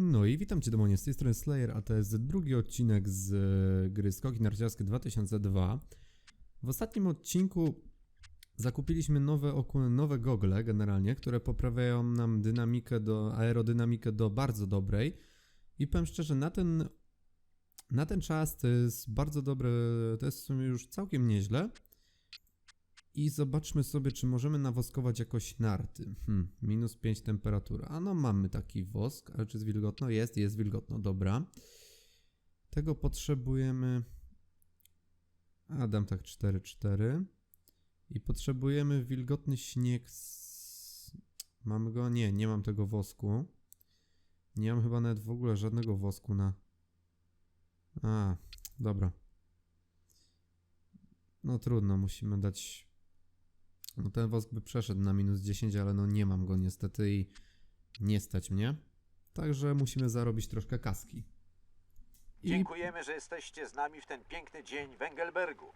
No i witam Cię demonie, z tej strony Slayer, a to jest drugi odcinek z e, gry Skoki Narciarskie 2002. W ostatnim odcinku zakupiliśmy nowe okulary, nowe gogle generalnie, które poprawiają nam dynamikę do, aerodynamikę do bardzo dobrej. I powiem szczerze, na ten, na ten czas to jest bardzo dobre, to jest w sumie już całkiem nieźle. I zobaczmy sobie, czy możemy nawoskować jakoś narty. Hmm, minus 5 temperatura. A no, mamy taki wosk, ale czy jest wilgotno? Jest, jest wilgotno, dobra. Tego potrzebujemy. A dam tak 4, 4. I potrzebujemy wilgotny śnieg. Z... Mamy go? Nie, nie mam tego wosku. Nie mam chyba nawet w ogóle żadnego wosku na. A, dobra. No trudno, musimy dać no ten wosk by przeszedł na minus 10, ale no nie mam go niestety i nie stać mnie. Także musimy zarobić troszkę kaski. I Dziękujemy, że jesteście z nami w ten piękny dzień w Engelbergu.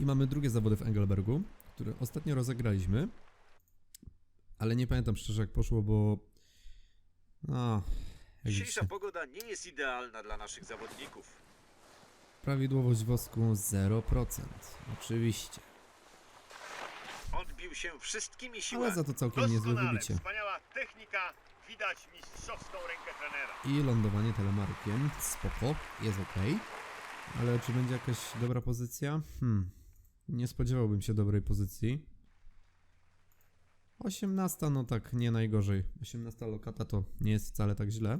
I mamy drugie zawody w Engelbergu, które ostatnio rozegraliśmy. Ale nie pamiętam szczerze jak poszło, bo... No... Dzisiejsza pogoda nie jest idealna dla naszych zawodników. Prawidłowość wosku 0%. Oczywiście. Odbił się wszystkimi siłami. Ale za to całkiem niezłe Doskonale, wybicie. wspaniała technika, widać mistrzowską rękę trenera. I lądowanie telemarkiem. Spoko, jest ok. Ale czy będzie jakaś dobra pozycja? Hmm. Nie spodziewałbym się dobrej pozycji. 18, no tak, nie najgorzej. 18 lokata to nie jest wcale tak źle.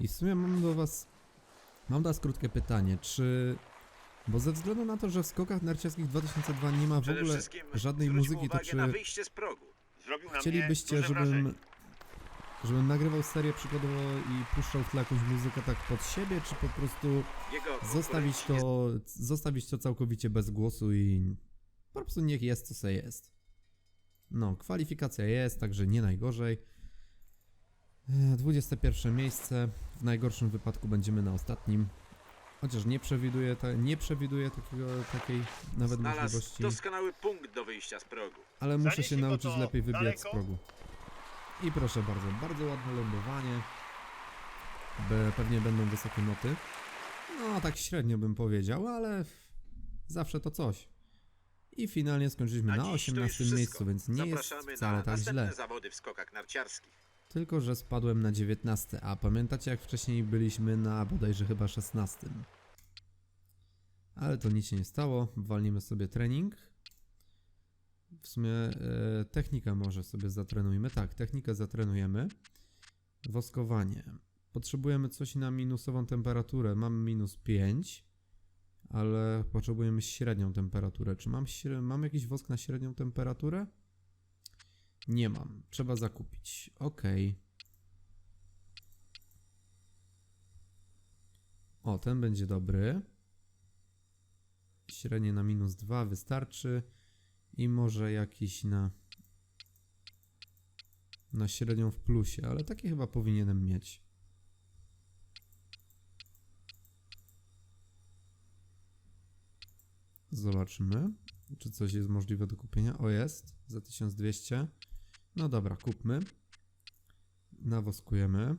I w sumie mam do was. Mam was krótkie pytanie, czy. Bo ze względu na to, że w skokach narciarskich 2002 nie ma w Przede ogóle wszystkim żadnej zwróćmy muzyki, to uwagę czy. na wyjście z progu. Zrobił na Chcielibyście, mnie duże żebym, wrażenie. żebym nagrywał serię przykładowo i puszczał w tle jakąś muzykę tak pod siebie, czy po prostu Jego zostawić konkurenci to, zostawić to całkowicie bez głosu i po prostu niech jest co se jest. No, kwalifikacja jest, także nie najgorzej. E, 21 miejsce, w najgorszym wypadku będziemy na ostatnim. Chociaż nie przewiduję, ta, nie przewiduję takiego, takiej nawet Znalazł możliwości, doskonały punkt do wyjścia z progu. ale muszę się Zanieśli go nauczyć to lepiej wybijać z daleko? progu. I proszę bardzo, bardzo ładne lądowanie. Be, pewnie będą wysokie noty. No, tak średnio bym powiedział, ale zawsze to coś. I finalnie skończyliśmy na, dziś to już 18 wszystko. miejscu, więc nie jest Zapraszamy wcale na tak następne źle. zawody w skokach narciarskich. Tylko, że spadłem na 19, a pamiętacie jak wcześniej byliśmy na bodajże chyba 16. Ale to nic się nie stało, walnijmy sobie trening. W sumie e, technikę może sobie zatrenujmy. Tak, technikę zatrenujemy. Woskowanie. Potrzebujemy coś na minusową temperaturę. Mam minus 5, ale potrzebujemy średnią temperaturę. Czy mam, mam jakiś wosk na średnią temperaturę? Nie mam. Trzeba zakupić. Ok. O, ten będzie dobry. Średnie na minus 2 wystarczy. I może jakiś na. Na średnią w plusie, ale takie chyba powinienem mieć. Zobaczymy, czy coś jest możliwe do kupienia. O, jest za 1200. No dobra, kupmy. Nawoskujemy.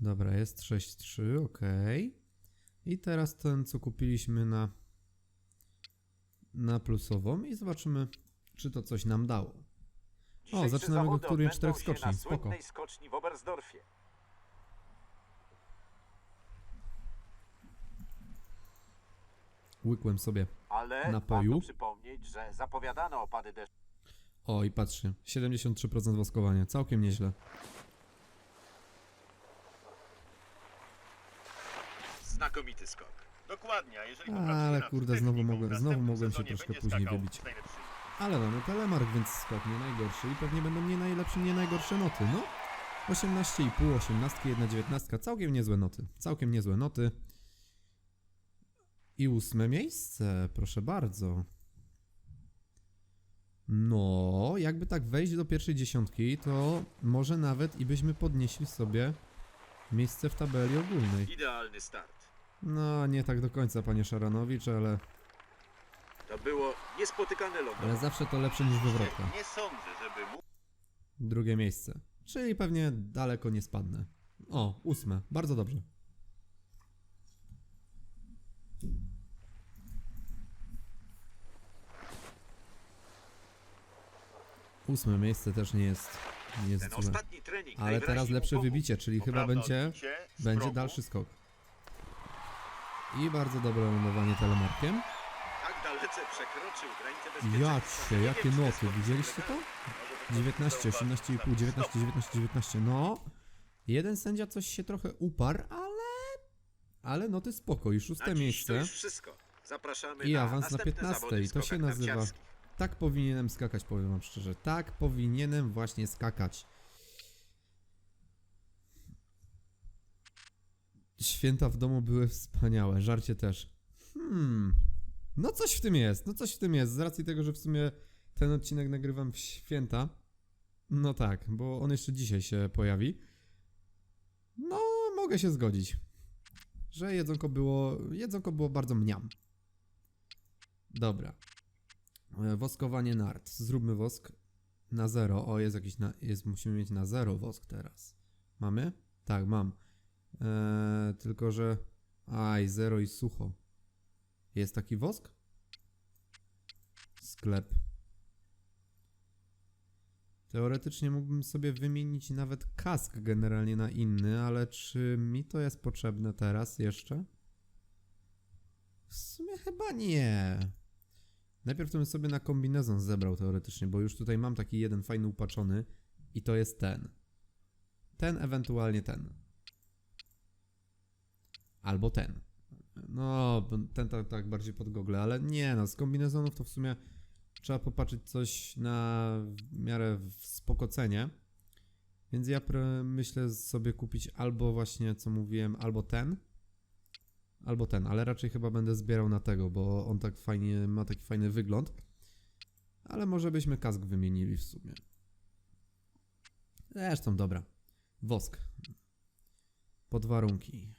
Dobra, jest 6.3, ok. I teraz ten, co kupiliśmy na, na plusową i zobaczymy, czy to coś nam dało. Dzisiejsze zaczynamy go zawody którym odbędą czterech się skoczni, na spoko. słynnej skoczni w Oberstdorfie. Łykłem sobie. Ale Napoju? warto przypomnieć, że zapowiadano opady deszczu. O, i patrzcie, 73% woskowania, całkiem nieźle. Znakomity skok. Dokładnie, a jeżeli Ale kurde, techniką, znowu w mogłem- następnym znowu mogłem się sezonie troszkę będzie później skakał wybić. z najlepszymi. Ale mamy telemark, więc skok nie najgorszy i pewnie będą nie najlepsze, nie najgorsze noty, no. 18,5, 18, 1, 19, całkiem niezłe noty, całkiem niezłe noty. I ósme miejsce, proszę bardzo. No, jakby tak wejść do pierwszej dziesiątki, to może nawet i byśmy podnieśli sobie miejsce w tabeli ogólnej. Idealny start. No, nie tak do końca, panie Szaranowicz, ale, To było niespotykane logo. ale zawsze to lepsze niż wywrotka. Nie sądzę, żeby mógł Drugie miejsce. Czyli pewnie daleko nie spadnę. O, ósme. Bardzo dobrze. Ósme miejsce też nie jest, nie jest Ten złe. ostatni trening Ale teraz mu lepsze pomógł. wybicie, czyli chyba będzie, odbicie z będzie progu, dalszy skok. I bardzo dobre lądowanie telemarkiem. Jacie, jakie noty, widzieliście to? może 19, zauważyć 18,5, taki 19, stop. 19, 19. No, jeden sędzia coś się trochę uparł, ale. Ale noty spoko. I szóste miejsce. już wszystko. Zapraszamy I awans na następne 15. zawody w I to się nazywa. Tak powinienem skakać, powiem wam szczerze. Tak powinienem właśnie skakać. Święta w domu były wspaniałe, żarcie też. Hmm. No coś w tym jest, no coś w tym jest. Z racji tego, że w sumie ten odcinek nagrywam w święta. No tak, bo on jeszcze dzisiaj się pojawi. No, mogę się zgodzić. Że jedzonko było, jedzonko było bardzo mniam. Dobra. E, Woskowanie nart. Zróbmy wosk na zero. O, jest jakiś na, jest, musimy mieć na zero wosk teraz. Mamy? Tak, mam. Eee, tylko, że... Aj, zero i sucho. Jest taki wosk? Sklep. Teoretycznie mógłbym sobie wymienić nawet kask generalnie na inny, ale czy mi to jest potrzebne teraz jeszcze? W sumie chyba nie. Najpierw to bym sobie na kombinezon zebrał teoretycznie, bo już tutaj mam taki jeden fajny upatrzony i to jest ten. Ten, ewentualnie ten. Albo ten. No, ten tak, tak bardziej pod gogle, ale nie no, z kombinezonów to w sumie trzeba popatrzeć coś na miarę w spoko cenie. Więc ja myślę sobie kupić albo właśnie, co mówiłem, albo ten, albo ten, ale raczej chyba będę zbierał na tego, bo on tak fajnie, ma taki fajny wygląd. Ale może byśmy kask wymienili w sumie. Zresztą dobra. Wosk. Podwarunki. Eee,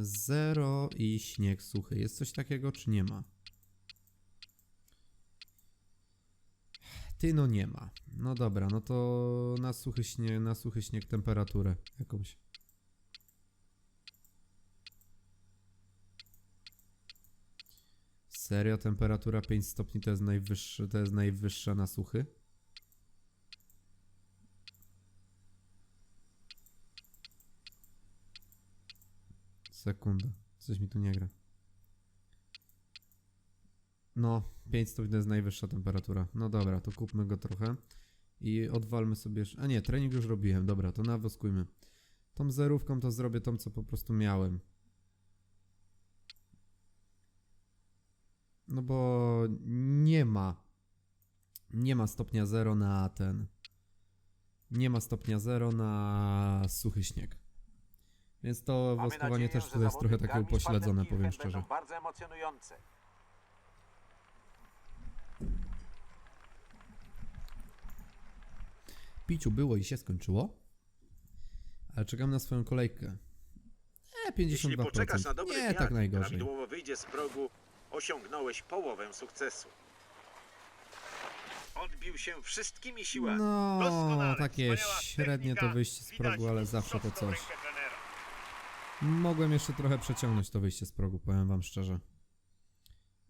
zero i śnieg suchy. Jest coś takiego, czy nie ma? Ty no nie ma. No dobra, no to na suchy śnieg, na suchy śnieg temperaturę jakąś. Serio, temperatura 5 stopni to jest najwyższa, to jest najwyższa na suchy? Sekunda, coś mi tu nie gra. No, 5 stopni to jest najwyższa temperatura. No dobra, to kupmy go trochę. I odwalmy sobie. A nie, trening już robiłem. Dobra, to nawoskujmy. Tą zerówką to zrobię tą, co po prostu miałem. No bo nie ma. Nie ma stopnia 0 na ten. Nie ma stopnia 0 na suchy śnieg. Więc to Mamy woskowanie nadzieję, też że tutaj jest zawody trochę takie Garmisch upośledzone, powiem szczerze. Będą bardzo emocjonujące. Piciu było i się skończyło. Ale czekam na swoją kolejkę. E, 52%. Jeśli poczekasz na dobry Nie, wiatr, tak najgorzej. prawidłowo wyjdzie z progu, osiągnąłeś połowę sukcesu. Odbił się wszystkimi siłami. No, Doskonale, takie wspaniała średnie to technika, wyjście z widać progu, ale zawsze to coś. rękę. Mogłem jeszcze trochę przeciągnąć to wyjście z progu, powiem wam szczerze.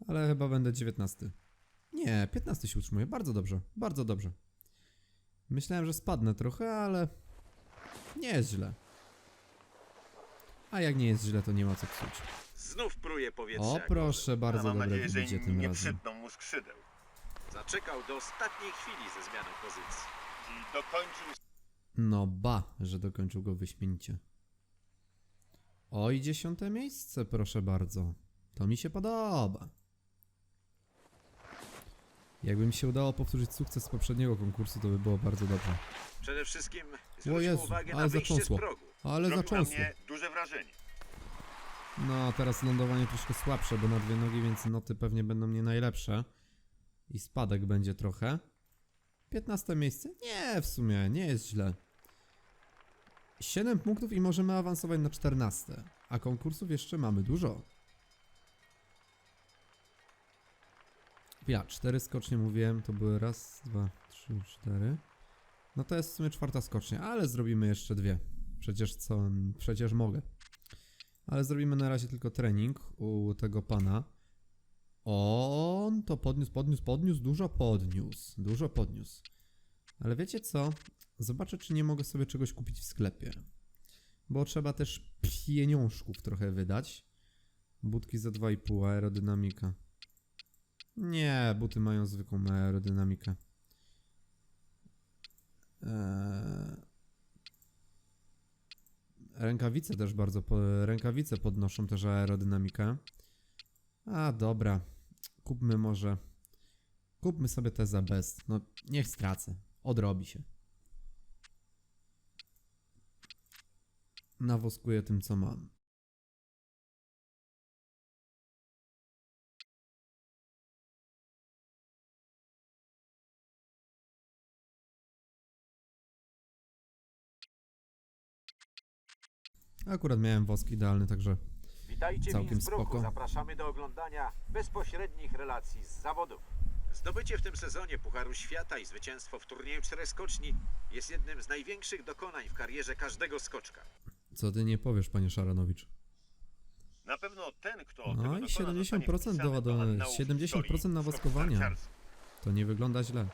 Ale chyba będę 19. Nie, 15 się utrzymuje. Bardzo dobrze, bardzo dobrze. Myślałem, że spadnę trochę, ale nie jest źle. A jak nie jest źle, to nie ma co psuć. Znów pruje powietrze. O jak proszę, bardzo mam dobre nadzieję, że wybicie tym nie razem. przytną mu skrzydeł. Zaczekał do ostatniej chwili ze zmianą pozycji. I dokończył No ba, że dokończył go wyśmienicie. Oj, dziesiąte miejsce, proszę bardzo. To mi się podoba. Jakby mi się udało powtórzyć sukces z poprzedniego konkursu, to by było bardzo dobrze. Przede wszystkim zwróćmy Jezu, uwagę na ale wyjście z progu. Ale Zrobił na zacząsło. mnie duże wrażenie. No, teraz lądowanie troszkę słabsze, bo na dwie nogi, więc noty pewnie będą nie najlepsze. I spadek będzie trochę. 15 miejsce? Nie, w sumie, nie jest źle. 7 punktów i możemy awansować na 14. A konkursów jeszcze mamy dużo. Ja, 4 skocznie mówiłem, to były raz, dwa, trzy, cztery. No to jest w sumie czwarta skocznia, ale zrobimy jeszcze dwie. Przecież co, przecież mogę. Ale zrobimy na razie tylko trening u tego pana. On to podniósł, podniósł, podniósł, dużo podniósł, dużo podniósł. Ale wiecie co? Zobaczę, czy nie mogę sobie czegoś kupić w sklepie. Bo trzeba też pieniążków trochę wydać. Budki za 2,5 aerodynamika. Nie, buty mają zwykłą aerodynamikę. Eee... Rękawice też bardzo. Po... Rękawice podnoszą też aerodynamikę. A dobra. Kupmy może. Kupmy sobie te za best. No, niech stracę. Odrobi się. Nawoskuję tym, co mam. Akurat miałem wosk idealny, także Witajcie Całkiem w Innsbrucku. spoko. Zapraszamy do oglądania bezpośrednich relacji z zawodów. Zdobycie w tym sezonie Pucharu Świata i zwycięstwo w turnieju czterech skoczni jest jednym z największych dokonań w karierze każdego skoczka. Co ty nie powiesz, panie Szaranowicz. Na pewno ten, kto No i dokona, 70% zostanie wpisany do- do- annałów 70% historii nawoskowania. To nie wygląda źle.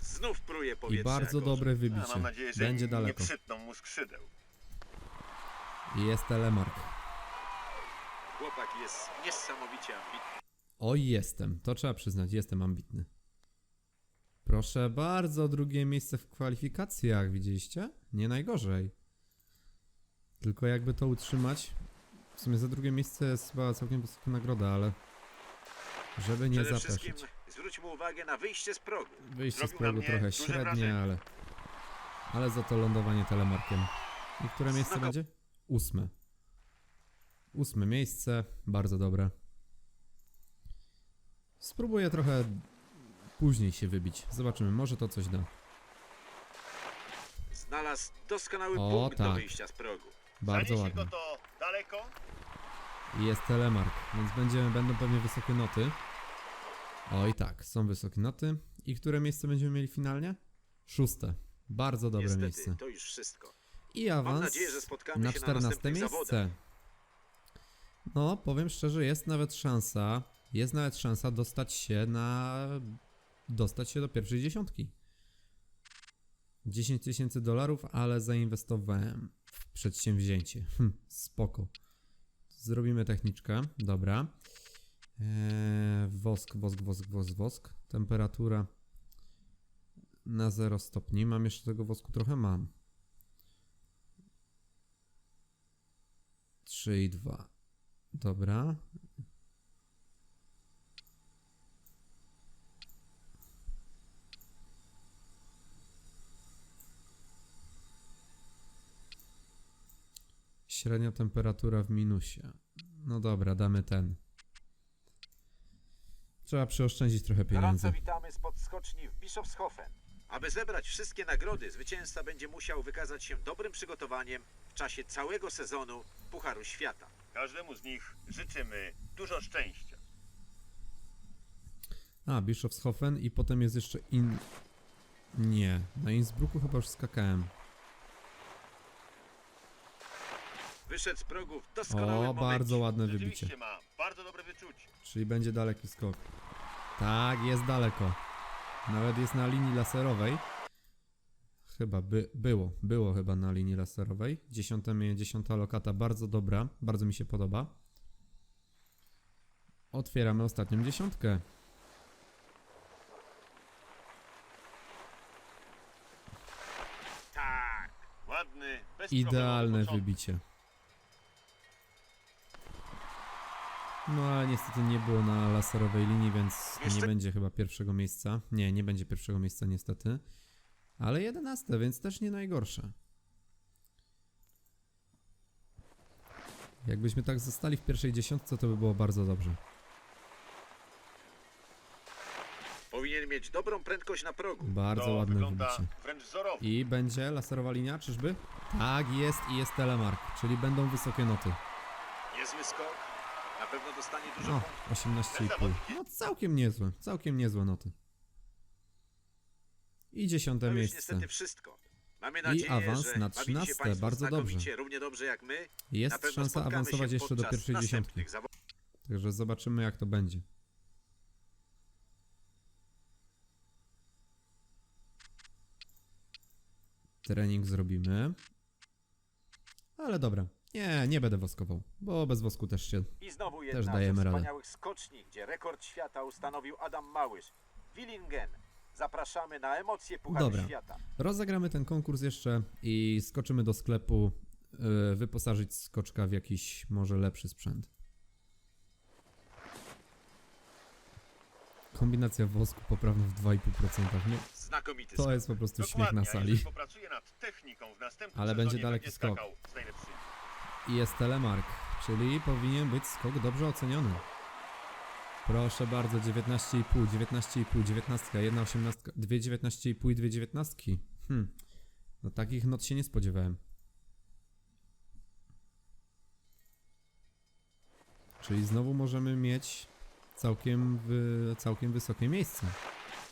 Znów pruje I powietrze. bardzo jak dobre A, wybicie. mam nadzieję, że Będzie nie daleko. przytną mu skrzydeł. I jest telemark. Chłopak jest niesamowicie ambitny. Oj, jestem. To trzeba przyznać, jestem ambitny. Proszę bardzo, drugie miejsce w kwalifikacjach, widzieliście? Nie najgorzej. Tylko jakby to utrzymać. W sumie za drugie miejsce jest chyba całkiem wysoka nagroda, ale. Żeby nie Przede wszystkim zapeszyć. zwróćmy uwagę na wyjście z progu. Wyjście z zrobił na progu mnie trochę duże średnie, wrażenie. ale. Ale za to lądowanie telemarkiem. I które miejsce będzie? Ósme. Ósme miejsce, bardzo dobre. Spróbuję trochę później się wybić. Zobaczymy, może to coś da. Znalazł doskonały O, punkt do tak. wyjścia z progu. Bardzo Zaniesie ładnie. go to daleko? I jest telemark, więc będziemy, będą pewnie wysokie noty. Oj tak, są wysokie noty. I które miejsce będziemy mieli finalnie? Szóste. Bardzo dobre Niestety, miejsce. to już wszystko. I awans nadzieję, że spotkamy na się na 14 następnych miejsce. No, powiem szczerze, jest nawet szansa, jest nawet szansa dostać się na, dostać się do pierwszej dziesiątki. 10 tysięcy dolarów, ale zainwestowałem w przedsięwzięcie. Hm, spoko. Zrobimy techniczkę, dobra. Eee, wosk, wosk, wosk, wosk, wosk. Temperatura na 0 stopni. Mam jeszcze tego wosku trochę? Mam. 3 i 2. Dobra. Średnia temperatura w minusie. No dobra, damy ten. Trzeba przeoszczędzić trochę pieniędzy. Gorąco witamy spod skoczni w Bischofshofen. Aby zebrać wszystkie nagrody, zwycięzca będzie musiał wykazać się dobrym przygotowaniem w czasie całego sezonu Pucharu Świata. Każdemu z nich życzymy dużo szczęścia. A, Bischofshofen i potem jest jeszcze in... Nie, na Innsbrucku chyba już skakałem. Wyszedł z progu w doskonałym O, momencie. bardzo ładne wybicie. Ma bardzo dobre wyczucie. Czyli będzie daleki skok. Tak, jest daleko. Nawet jest na linii laserowej. Chyba by, było, było chyba na linii laserowej. Dziesiąta, dziesiąta lokata, bardzo dobra, bardzo mi się podoba. Otwieramy ostatnią dziesiątkę. Tak. Ładny, bezproblemowy Idealne początek. wybicie. No ale niestety nie było na laserowej linii, więc nie Niestety- będzie chyba pierwszego miejsca. Nie, nie będzie pierwszego miejsca niestety. Ale jedenaste, więc też nie najgorsze. Jakbyśmy tak zostali w pierwszej dziesiątce, to by było bardzo dobrze. Musimy mieć dobrą prędkość na progu. Bardzo to ładne wygląda wybicie. wręcz wzorowo. I będzie laserowa linia, czyżby? Tak, jest i jest telemark, czyli będą wysokie noty. Niezły skok. Na pewno dostanie dużo No, punktów. 18,5. No całkiem niezłe, całkiem niezłe noty. I dziesiąte To już miejsce. niestety wszystko. Mamy nadzieję, awans że na bawili 13, się Państwo bardzo znakomicie, dobrze. równie dobrze jak my. na Jest pewno szansa spotkamy awansować jeszcze do podczas pierwszej dziesiątki. zawodów. Także zobaczymy jak to będzie. Trening zrobimy. Ale dobra. Nie, nie będę woskował, bo bez wosku też się. I znowu Też jedna ze dajemy radę. wspaniałych skoczni, gdzie rekord świata ustanowił Adam Małysz. Willingen. Zapraszamy na emocje Pucharu Dobra. Świata. Rozegramy ten konkurs jeszcze i skoczymy do sklepu yy, wyposażyć skoczka w jakiś może lepszy sprzęt. Kombinacja wosku poprawna w 2,5%. Nie? Znakomity To skok. jest po prostu śmiech Dokładnie, na a sali. jeżeli popracuje nad techniką w następnym Ale sezonie, będzie daleki skok. skakał z najlepszymi. I jest telemark, czyli powinien być skok dobrze oceniony. Proszę bardzo, 19,5, 19,5, 19, 1, 18, 2 19,5 i 2 19. Hmm. No takich not się nie spodziewałem. Czyli znowu możemy mieć całkiem, wy, całkiem wysokie miejsce.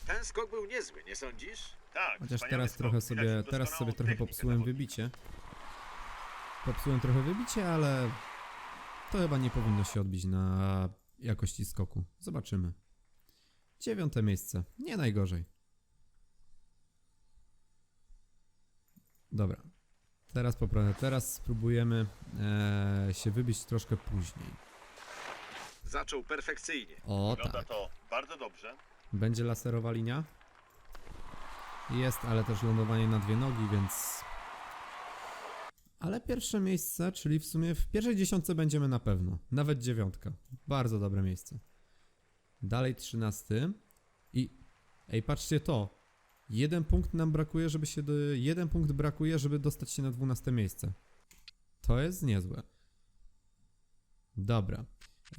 Ten skok był niezły, nie sądzisz? Tak, Chociaż teraz skok. trochę sobie, teraz sobie trochę popsułem wybicie. Popsułem trochę wybicie, ale to chyba nie powinno się odbić na jakości skoku. Zobaczymy. Dziewiąte miejsce. Nie najgorzej. Dobra. Teraz poprawę. Teraz spróbujemy e, się wybić troszkę później. Zaczął perfekcyjnie. O Wygląda tak. to bardzo dobrze. Będzie laserowa linia? Jest, ale też lądowanie na dwie nogi, więc. Ale pierwsze miejsce, czyli w sumie w pierwszej dziesiątce będziemy na pewno. Nawet dziewiątka. Bardzo dobre miejsce. Dalej trzynasty. I. Ej, patrzcie to. Jeden punkt nam brakuje, żeby się. Do... Jeden punkt brakuje, żeby dostać się na dwunaste miejsce. To jest niezłe. Dobra.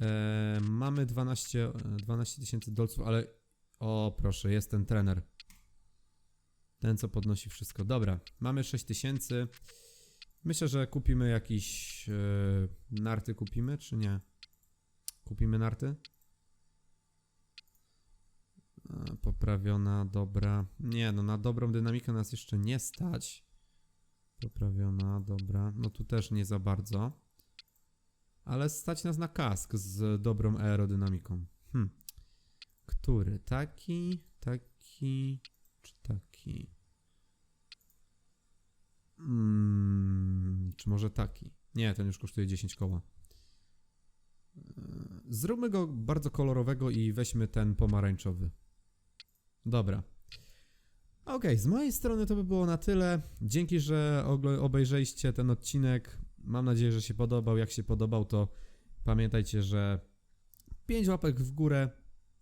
Eee, mamy 12 12 tysięcy dolców, ale o, proszę, jest ten trener. Ten, co podnosi wszystko. Dobra, mamy 6000. Myślę, że kupimy jakiś. Yy, narty kupimy, czy nie? Kupimy narty? E, Poprawiona, dobra. Nie, no na dobrą dynamikę nas jeszcze nie stać. Poprawiona, dobra. No tu też nie za bardzo. Ale stać nas na kask z dobrą aerodynamiką. Hm. Który? Taki, taki, czy taki? Mm, czy może taki? Nie, ten już kosztuje 10 koła. Eee, Zróbmy go bardzo kolorowego i weźmy ten pomarańczowy. Dobra. Okej, z mojej strony to by było na tyle. Dzięki, że obejrzeliście ten odcinek. Mam nadzieję, że się podobał. Jak się podobał, to pamiętajcie, że 5 łapek w górę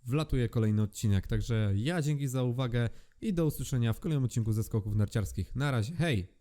wlatuje kolejny odcinek. Także ja dzięki za uwagę i do usłyszenia w kolejnym odcinku ze skoków narciarskich. Na razie, hej!